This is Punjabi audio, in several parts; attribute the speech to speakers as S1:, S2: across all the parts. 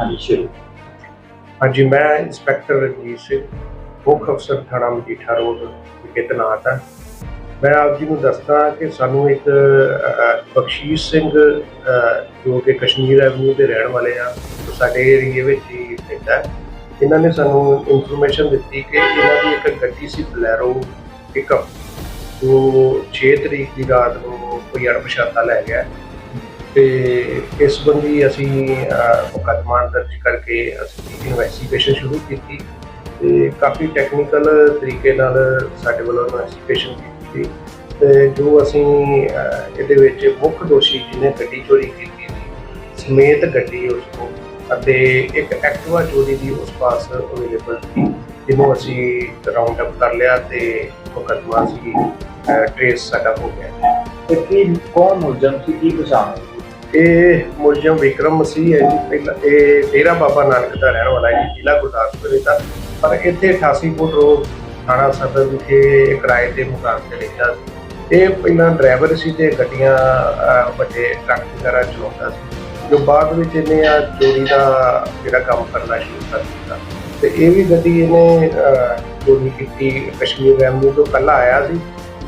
S1: ਹਾਂਜੀ ਸ਼ੁਰੂ।
S2: ਹਾਂਜੀ ਮੈਂ ਇੰਸਪੈਕਟਰ ਰਣਜੀਤ ਸਿੰਘ ਮੁੱਖ ਅਫਸਰ ਥਾਣਾ ਮਜੀਠਾ ਰੋਡ ਵਿਖੇ ਤੈਨਾਤ ਹਾਂ। ਮੈਂ ਆਪ ਜੀ ਨੂੰ ਦੱਸਦਾ ਕਿ ਸਾਨੂੰ ਇੱਕ ਅਹ, ਬਖਸ਼ੀਸ਼ ਸਿੰਘ ਅਹ, ਜੋ ਕਿ ਕਸ਼ਮੀਰ ਐਵਨਿਊ ਦੇ ਰਹਿਣ ਵਾਲੇ ਆ ਉਹ ਸਾਡੇ ਏਰੀਏ ਵਿੱਚ ਹੀ ਰਹਿੰਦਾ ਹੈ। ਇਹਨਾਂ ਨੇ ਸਾਨੂੰ ਇਨਫੋਰਮੇਸ਼ਨ ਦਿੱਤੀ ਕਿ ਇਹਨਾਂ ਦੀ ਇੱਕ ਗੱਡੀ ਸੀ ਬਲੈਰੋ ਪਿਕਅਪ ਜੋ 6 ਤਰੀਕ ਦੀ ਰਾਤ ਨੂੰ ਕੋਈ ਅਣਪਛਾਤਾ ਲੈ ਗਿਆ। ਤੇ ਇਸ ਸੰਬੰਧੀ ਅਸੀਂ ਮੁਕੱਦਮਾ ਦਰਜ ਕਰਕੇ ਅਸੀਂ ਇਨਵੈਸਟੀਗੇਸ਼ਨ ਸ਼ੁਰੂ ਕੀਤੀ ਤੇ ਕਾਫੀ ਟੈਕਨੀਕਲ ਤਰੀਕੇ ਨਾਲ ਸਾਡੇ ਵੱਲੋਂ ਇਨਵੈਸਟੀਗੇਸ਼ਨ ਕੀਤੀ ਤੇ ਜੋ ਅਸੀਂ ਇਹਦੇ ਵਿੱਚ ਮੁੱਖ ਦੋਸ਼ੀ ਜਿਹਨੇ ਗੱਡੀ ਚੋਰੀ ਕੀਤੀ ਸੀ, ਸਮੇਤ ਗੱਡੀ ਉਸ ਤੋਂ ਅਤੇ ਇੱਕ ਐਕਟਿਵਾ ਚੋਰੀ ਦੀ ਉਸ ਪਾਸ ਅਵੇਲੇਬਲ ਸੀ, ਜਿਹਨੂੰ ਅਸੀਂ ਰਾਉਂਡ ਅਪ ਕਰ ਲਿਆ ਤੇ ਮੁਕੱਦਮਾ ਸੀ ਟ੍ਰੇਸ ਸਾਡਾ ਹੋ ਗਿਆ।
S1: ਤੇ ਕੀ, ਕੌਣ ਮੁਲਜ਼ਮ ਸੀ, ਕੀ ਪਛਾਣ?
S2: ਇਹ ਮੁਲਜ਼ਮ ਵਿਕਰਮ ਮਸੀਹ ਹੈ ਜੀ ਪਹਿਲਾਂ, ਇਹ ਡੇਰਾ ਬਾਬਾ ਨਾਨਕ ਦਾ ਰਹਿਣ ਵਾਲਾ ਹੈ ਜੀ, ਜ਼ਿਲ੍ਹਾ ਗੁਰਦਾਸਪੁਰ ਦਾ ਪਰ ਇੱਥੇ 88 ਫੁੱਟ ਰੋਡ ਥਾਣਾ ਸਦਰ ਵਿਖੇ ਕਿਰਾਏ ਤੇ ਮੁਕਾਮ ਤੇ ਰਹਿੰਦਾ ਸੀ। ਇਹ ਪਹਿਲਾਂ ਡਰਾਈਵਰ ਸੀ ਤੇ ਗੱਡੀਆਂ ਵੱਡੇ ਟਰੱਕ ਵਗੈਰਾ ਚਲਾਉਂਦਾ ਸੀ। ਜੋ ਬਾਅਦ ਵਿੱਚ ਇਹਨੇ ਆ ਚੋਰੀ ਦਾ ਜਿਹੜਾ ਕੰਮ ਕਰਨਾ ਸ਼ੁਰੂ ਕਰ ਦਿੱਤਾ। ਤੇ ਇਹ ਵੀ ਗੱਡੀ ਇਹਨੇ ਚੋਰੀ ਕੀਤੀ ਕਸ਼ਮੀਰ ਐਵਨਿਊ ਤੋਂ ਪਹਿਲਾਂ ਆਇਆ ਸੀ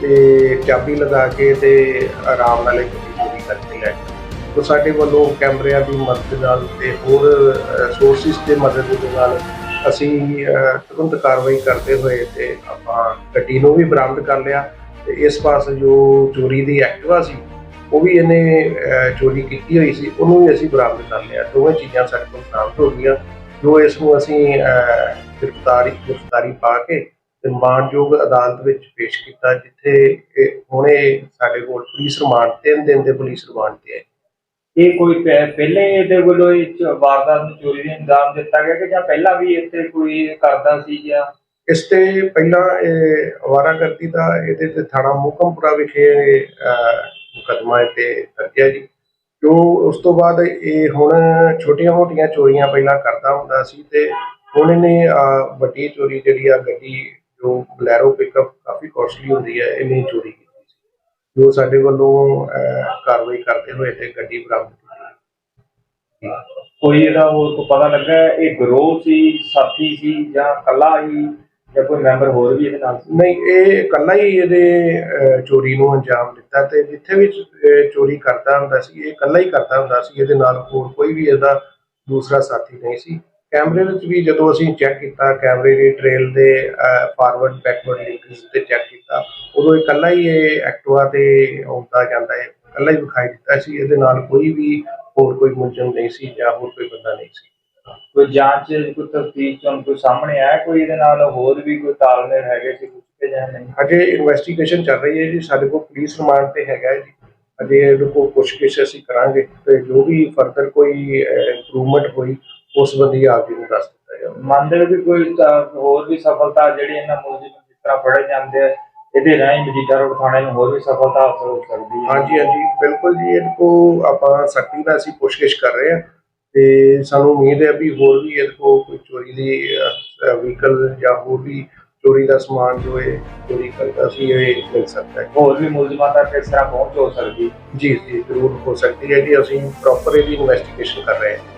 S2: ਤੇ ਚਾਬੀ ਲਗਾ ਕੇ ਤੇ ਆਰਾਮ ਨਾਲ ਇਹ ਗੱਡੀ ਚੋਰੀ ਕਰਕੇ ਲੈ ਗਿਆ। ਤੋ ਸਾਡੇ ਵੱਲੋਂ ਕੈਮਰਿਆਂ ਦੀ ਮਦਦ ਨਾਲ ਤੇ ਹੋਰ ਸੋਰਸਿਸ ਦੇ ਮਦਦ ਦੇ ਨਾਲ ਅਸੀਂ ਤੁਰੰਤ ਕਾਰਵਾਈ ਕਰਦੇ ਹੋਏ ਤੇ ਆਪਾਂ ਗੱਡੀ ਨੂੰ ਵੀ ਬਰਾਮਦ ਕਰ ਲਿਆ ਤੇ ਇਸ ਪਾਸ ਜੋ ਚੋਰੀ ਦੀ ਐਕਟਿਵਾ ਸੀ, ਉਹ ਵੀ ਇਹਨੇ ਚੋਰੀ ਕੀਤੀ ਹੋਈ ਸੀ, ਉਹਨੂੰ ਵੀ ਅਸੀਂ ਬਰਾਮਦ ਕਰ ਲਿਆ। ਦੋਵੇਂ ਚੀਜ਼ਾਂ ਸਾਡੇ ਕੋਲ ਬਰਾਮਦ ਹੋ ਗਈਆਂ। ਜੋ ਇਸ ਨੂੰ ਅਸੀਂ ਗ੍ਰਿਫਤਾਰੀ ਗ੍ਰਿਫਤਾਰੀ ਪਾ ਕੇ ਤੇ ਮਾਨਯੋਗ ਅਦਾਲਤ ਵਿੱਚ ਪੇਸ਼ ਕੀਤਾ, ਜਿੱਥੇ ਇਹ ਹੁਣੇ ਸਾਡੇ ਕੋਲ ਪੁਲਿਸ ਰਿਮਾਂਡ, ਤਿੰਨ ਦਿਨ ਦੇ ਪੁਲਿਸ ਰਿਮਾਂਡ ਤੇ ਹੈ
S1: ਇਹ ਕੋਈ ਪਹਿ- ਪਹਿਲੇ ਇਹਦੇ ਵੱਲੋਂ ਇਹ ਚ- ਵਾਰਦਾਤ ਨੂੰ ਚੋਰੀ ਦਾ ਇੰਜਾਮ ਦਿੱਤਾ ਗਿਆ ਕਿ ਜਾਂ ਪਹਿਲਾਂ ਵੀ ਇੱਥੇ ਕੋਈ ਕਰਦਾ ਸੀ ਜਾਂ?
S2: ਇਸ ਤੇ ਪਹਿਲਾਂ ਇਹ ਅਵਾਰਾਗਰਦੀ ਦਾ ਇਹਦੇ ਤੇ ਥਾਣਾ ਮੁਕਮਪੁਰਾ ਵਿਖੇ ਅਹ, ਤੇ ਦਰਜ ਜੀ। ਜੋ ਉਸ ਤੋਂ ਬਾਅਦ ਇਹ ਹੁਣ ਛੋਟੀਆਂ-ਮੋਟੀਆਂ ਚੋਰੀਆਂ ਪਹਿਲਾਂ ਕਰਦਾ ਹੁੰਦਾ ਸੀ ਤੇ ਹੁਣ ਇਹਨੇ ਅਹ, ਵੱਡੀ ਚੋਰੀ ਜਿਹੜੀ ਆ ਗੱਡੀ ਜੋ ਬਲੈਰੋ ਪਿਕਅਪ ਕਾਫੀ ਕੋਸਟਲੀ ਹੁੰਦੀ ਹੈ ਇਹਨੇ ਚੋਰੀ ਕੀਤੀ। ਜੋ ਸਾਡੇ ਵੱਲੋਂ ਕਾਰਵਾਈ ਕਰਦੇ ਹੋਏ ਤੇ ਗੱਡੀ ਬਰਾਮਦ ਕੀਤੀ
S1: ਕੋਈ ਇਹਦਾ ਕੋਈ ਪਤਾ ਲੱਗਾ ਇਹ ਗਰੋਹ ਸੀ ਸਾਥੀ ਸੀ ਜਾਂ ਕੱਲਾ ਹੀ ਜਾਂ ਕੋਈ ਮੈਂਬਰ ਹੋਰ ਵੀ ਇਹਦੇ ਨਾਲ ਸੀ?
S2: ਨਹੀਂ ਇਹ ਇਕੱਲਾ ਹੀ ਇਹਦੇ ਚੋਰੀ ਨੂੰ ਅੰਜਾਮ ਦਿੱਤਾ ਤੇ ਜਿੱਥੇ ਵੀ ਚੋਰੀ ਕਰਦਾ ਹੁੰਦਾ ਸੀ ਇਹ ਇਕੱਲਾ ਹੀ ਕਰਦਾ ਹੁੰਦਾ ਸੀ ਇਹਦੇ ਨਾਲ ਹੋਰ ਕੋਈ ਵੀ ਇਹਦਾ ਦੂਸਰਾ ਸਾਥੀ ਨਹੀਂ ਸੀ। ਕੈਮਰੇ ਵਿੱਚ ਵੀ ਜਦੋਂ ਅਸੀਂ ਚੈੱਕ ਕੀਤਾ ਕੈਮਰੇ ਦੀ ਟ੍ਰੇਲ ਦੇ ਫਾਰਵਰਡ ਬੈਕਵਰਡ ਲਿੰਕਸ ਤੇ ਚੈੱਕ ਕੀਤਾ ਉਦੋਂ ਇਕੱਲਾ ਹੀ ਇਹ ਐਕਟਿਵਾ ਤੇ ਆਉਂਦਾ ਜਾਂਦਾ ਹੈ ਇਕੱਲਾ ਹੀ ਵਿਖਾਈ ਦਿੱਤਾ ਸੀ ਇਹਦੇ ਨਾਲ ਕੋਈ ਵੀ ਹੋਰ ਕੋਈ ਮੁਲਜ਼ਮ ਨਹੀਂ ਸੀ ਜਾਂ ਹੋਰ ਕੋਈ ਬੰਦਾ ਨਹੀਂ ਸੀ।
S1: ਕੋਈ ਜਾਂਚ ਕੋਈ ਤਫਤੀਸ਼ ਤੋਂ ਕੋਈ ਸਾਹਮਣੇ ਆਇਆ ਕੋਈ ਇਹਦੇ ਨਾਲ ਹੋਰ ਵੀ ਕੋਈ ਤਾਲਮੇਲ ਹੈਗੇ ਸੀ ਕੁਝ ਕਿ ਜਾਂ ਨਹੀਂ?
S2: ਅਜੇ ਇਨਵੈਸਟੀਗੇਸ਼ਨ ਚੱਲ ਰਹੀ ਹੈ ਜੀ ਸਾਡੇ ਕੋਲ ਪੁਲਿਸ ਰਿਮਾਂਡ ਤੇ ਹੈਗਾ ਜੀ। ਅਜੇ ਇਹਦੇ ਕੋਲ ਪੁੱਛਗਿੱਛ ਅਸੀਂ ਕਰਾਂਗੇ ਤੇ ਜੋ ਵੀ ਫਰਦਰ ਕੋਈ ਇੰਪਰੂਵਮੈਂਟ ਹੋਈ ਉਸ ਬੰਦੀ ਆਪ ਜੀ ਨੂੰ ਦੱਸ ਦਿੱਤਾ ਜਾਊਗਾ
S1: ਮੰਨਦੇ ਹੋ ਕਿ ਕੋਈ ਤਾਂ ਹੋਰ ਵੀ ਸਫਲਤਾ ਜਿਹੜੀ ਇਹਨਾਂ ਮੁਲਜ਼ਮ ਜਿਸ ਤਰ੍ਹਾਂ ਫੜੇ ਜਾਂਦੇ ਆ ਇਹਦੇ ਰਾਹੀਂ ਮਜੀਠਾ ਰੋਡ ਥਾਣੇ ਨੂੰ ਹੋਰ ਵੀ ਸਫਲਤਾ ਹਾਸਲ ਹੋ ਸਕਦੀ ਹੈ।
S2: ਹਾਂਜੀ ਹਾਂਜੀ ਬਿਲਕੁਲ ਜੀ ਇਹਦੇ ਕੋ ਆਪਾਂ ਸਖਤੀ ਨਾਲ ਅਸੀਂ ਪੁੱਛਗਿੱਛ ਕਰ ਰਹੇ ਹਾਂ ਤੇ ਸਾਨੂੰ ਉਮੀਦ ਹੈ ਵੀ ਹੋਰ ਵੀ ਇਹਦੇ ਕੋ ਕੋਈ ਚੋਰੀ ਦੀ ਵਹੀਕਲ ਜਾਂ ਹੋਰ ਵੀ ਚੋਰੀ ਦਾ ਸਮਾਨ ਜੋ ਹੈ ਚੋਰੀ ਕਰਦਾ ਸੀ ਇਹ ਮਿਲ ਸਕਦਾ ਹੈ।
S1: ਹੋਰ ਵੀ ਮੁਲਜ਼ਮਾਂ ਤੱਕ ਇਸ ਤਰ੍ਹਾਂ ਪਹੁੰਚ ਹੋ ਸਕਦੀ
S2: ਜੀ ਜੀ ਜ਼ਰੂਰ ਹੋ ਸਕਦੀ ਹੈ ਜੀ ਅਸੀਂ ਪ੍ਰੋਪਰ ਇਹਦੀ ਇਨਵੈਸਟੀਗੇਸ਼ਨ ਕਰ ਰਹੇ ਹਾਂ।